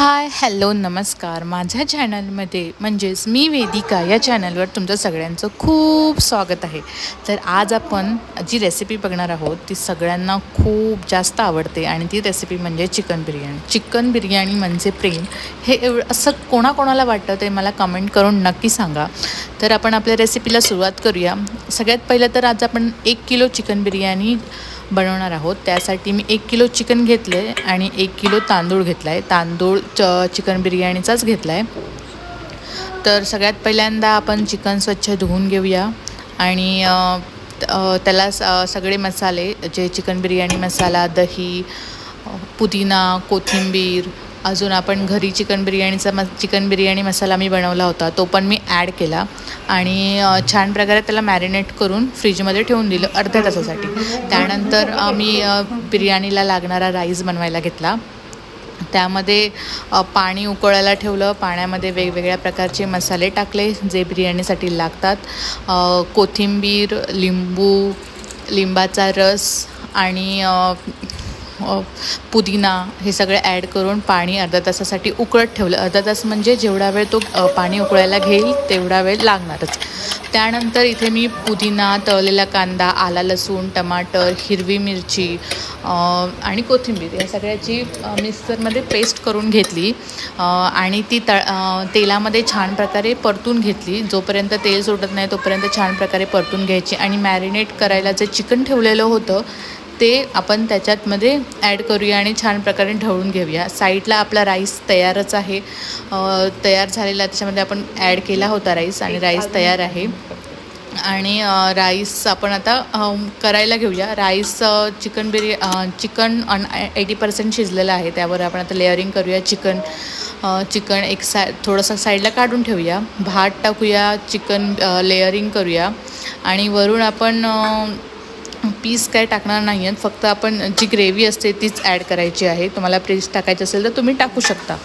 Hi hello नमस्कार. माझ्या चॅनलमध्ये म्हणजेच मी वेदिका या चॅनलवर तुमचं सगळ्यांचं खूप स्वागत आहे. तर आज आपण जी रेसिपी बघणार आहोत ती सगळ्यांना खूप जास्त आवडते आणि ती रेसिपी म्हणजे चिकन बिर्याणी चिकन बिर्याणी म्हणजे प्रेम. हे एवढं असं कोणाकोणाला वाटतं ते मला कमेंट करून नक्की सांगा. तर आपण आपल्या रेसिपीला सुरुवात करूया. सगळ्यात पहिलं तर आज आपण एक किलो चिकन बिर्याणी बनवणार आहोत. त्यासाठी मी एक किलो चिकन घेतलं आहे आणि एक किलो तांदूळ घेतला आहे तांदूळ च चिकन बिर्याणीचाच घेतला आहे तर सगळ्यात पहिल्यांदा आपण चिकन स्वच्छ धुवून घेऊया आणि त्याला स- सगळे मसाले जे चिकन बिर्याणी मसाला दही पुदिना कोथिंबीर अजून आपण घरी चिकन बिर्याणीचा म चिकन बिर्याणी मसाला मी बनवला होता तो पण मी ॲड केला. आणि छान प्रकारे त्याला मॅरिनेट करून फ्रीजमध्ये ठेवून दिलं अर्ध्या तासासाठी. त्यानंतर आम्ही बिर्याणीला लागणारा राईस बनवायला घेतला. त्यामध्ये पाणी उकळायला ठेवलं पाण्यामध्ये वेगवेगळ्या प्रकारचे मसाले टाकले जे बिर्याणीसाठी लागतात. कोथिंबीर लिंबू लिंबाचा रस आणि पुदिना हे सगळं ॲड करून पाणी अर्धा तासासाठी उकळत ठेवलं. अर्धा तास म्हणजे जेवढा वेळ तो पाणी उकळायला घेईल तेवढा वेळ लागणारच. त्यानंतर इथे मी पुदिना तळलेला कांदा आला लसूण टमाटर हिरवी मिरची आणि कोथिंबीर या सगळ्याची मिक्सरमध्ये पेस्ट करून घेतली. आणि ती तळ तेलामध्ये छान प्रकारे परतून घेतली. जोपर्यंत तेल सुटत नाही तोपर्यंत छान प्रकारे परतून घ्यायची. आणि मॅरिनेट करायला जे चिकन ठेवलेलं होतं ते आपण त्याच्यातमध्ये ॲड करूया आणि छान प्रकारे ढवळून घेऊया. साईडला आपला राईस तयारच आहे. तयार झालेला त्याच्यामध्ये आपण ॲड केला होता राईस आणि राईस तयार आहे. आणि राईस आपण आता करायला घेऊया. Rice chicken biryani chicken eighty percent शिजलेलं आहे. त्यावर आपण आता लेअरिंग करूया चिकन चिकन एक सा थोडंसं साईडला काढून ठेवूया. भात टाकूया चिकन लेअरिंग करूया. आणि वरून आपण पीस काय टाकणार नाही आहेत फक्त आपण जी ग्रेव्ही असते तीच ॲड करायची आहे. तुम्हाला पीस टाकायची असेल तर तुम्ही टाकू शकता.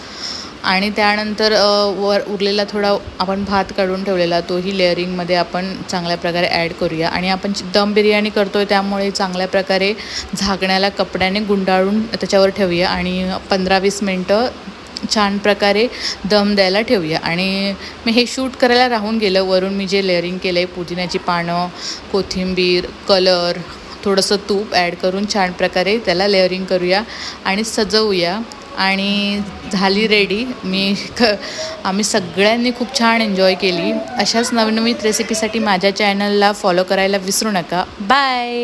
आणि त्यानंतर वर उरलेला थोडा आपण भात काढून ठेवलेला तोही लेअरिंगमध्ये आपण चांगल्या प्रकारे ॲड करूया. आणि आपण दम बिर्याणी करतो आहे त्यामुळे चांगल्या प्रकारे झाकण्याला कपड्याने गुंडाळून त्याच्यावर ठेवूया. आणि पंधरा वीस मिनटं छान प्रकारे दम द्यायला ठेवूया. आणि मी हे शूट करायला राहून गेलं वरून मी जे लेअरिंग केलं आहे पुदिन्याची पानं कोथिंबीर कलर थोडंसं तूप ॲड करून छान प्रकारे त्याला लेअरिंग करूया आणि सजवूया. आणि झाली रेडी. मी ख आम्ही सगळ्यांनी खूप छान एन्जॉय केली. अशाच नवनवीन रेसिपीसाठी माझ्या चॅनलला फॉलो करायला विसरू नका. बाय